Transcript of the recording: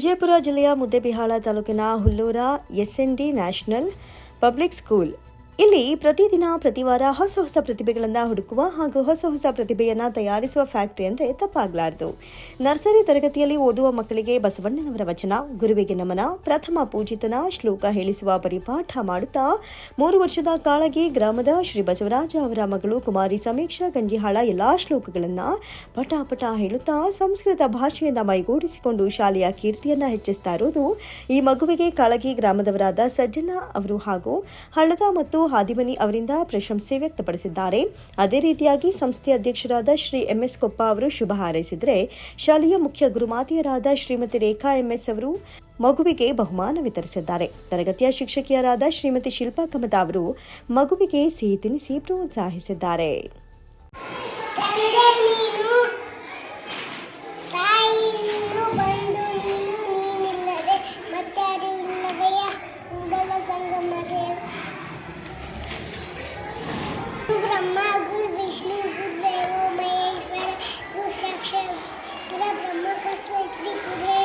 ವಿಜಯಪುರ ಜಿಲ್ಲೆಯ ಮುದ್ದೆಬಿಹಾಳ ತಾಲೂಕಿನ Hullur D national public school ಇಲ್ಲಿ ಪ್ರತಿದಿನ, ಪ್ರತಿವಾರ ಹೊಸ ಹೊಸ ಪ್ರತಿಭೆಗಳನ್ನು ಹುಡುಕುವ ಹಾಗೂ ಹೊಸ ಹೊಸ ಪ್ರತಿಭೆಯನ್ನು ತಯಾರಿಸುವ ಫ್ಯಾಕ್ಟರಿ ಅಂದರೆ ತಪ್ಪಾಗಲಾರದು. ನರ್ಸರಿ ತರಗತಿಯಲ್ಲಿ ಓದುವ ಮಕ್ಕಳಿಗೆ ಬಸವಣ್ಣನವರ ವಚನ, ಗುರುವಿಗೆ ನಮನ, ಪ್ರಥಮ ಪೂಜಿತನ ಶ್ಲೋಕ ಹೇಳಿಸುವ ಪರಿಪಾಠ ಮಾಡುತ್ತಾ ಮೂರು ವರ್ಷದ ಕಾಳಗಿ ಗ್ರಾಮದ ಶ್ರೀ ಬಸವರಾಜ ಅವರ ಮಗಳು ಕುಮಾರಿ ಸಮೀಕ್ಷಾ ಗಂಜಿಹಾಳ ಎಲ್ಲಾ ಶ್ಲೋಕಗಳನ್ನು ಪಟ ಪಟ ಹೇಳುತ್ತಾ ಸಂಸ್ಕೃತ ಭಾಷೆಯನ್ನ ಮೈಗೂಡಿಸಿಕೊಂಡು ಶಾಲೆಯ ಕೀರ್ತಿಯನ್ನ ಹೆಚ್ಚಿಸ್ತಾ ಇರೋದು ಈ ಮಗುವಿಗೆ ಕಾಳಗಿ ಗ್ರಾಮದವರಾದ ಸಜ್ಜನ ಅವರು ಹಾಗೂ ಹಳ್ಳದ ಮತ್ತು ಹಾದಿಮನಿ ಅವರಿಂದ ಪ್ರಶಂಸೆ ವ್ಯಕ್ತಪಡಿಸಿದ್ದಾರೆ. ಅದೇ ರೀತಿಯಾಗಿ ಸಂಸ್ಥೆಯ ಅಧ್ಯಕ್ಷರಾದ ಶ್ರೀ ಎಂಎಸ್ ಕೊಪ್ಪ ಅವರು ಶುಭ ಹಾರೈಸಿದರೆ, ಶಾಲೆಯ ಮುಖ್ಯ ಗುರುಮಾತೆಯರಾದ ಶ್ರೀಮತಿ ರೇಖಾ ಎಂಎಸ್ ಅವರು ಮಗುವಿಗೆ ಬಹುಮಾನ ವಿತರಿಸಿದ್ದಾರೆ. ತರಗತಿಯ ಶಿಕ್ಷಕಿಯರಾದ ಶ್ರೀಮತಿ ಶಿಲ್ಪಾ ಕಮತ ಅವರು ಮಗುವಿಗೆ ಸಿಹಿ ತಿನಿಸಿ ಪ್ರೋತ್ಸಾಹಿಸಿದ್ದಾರೆ. শ্রীপুরে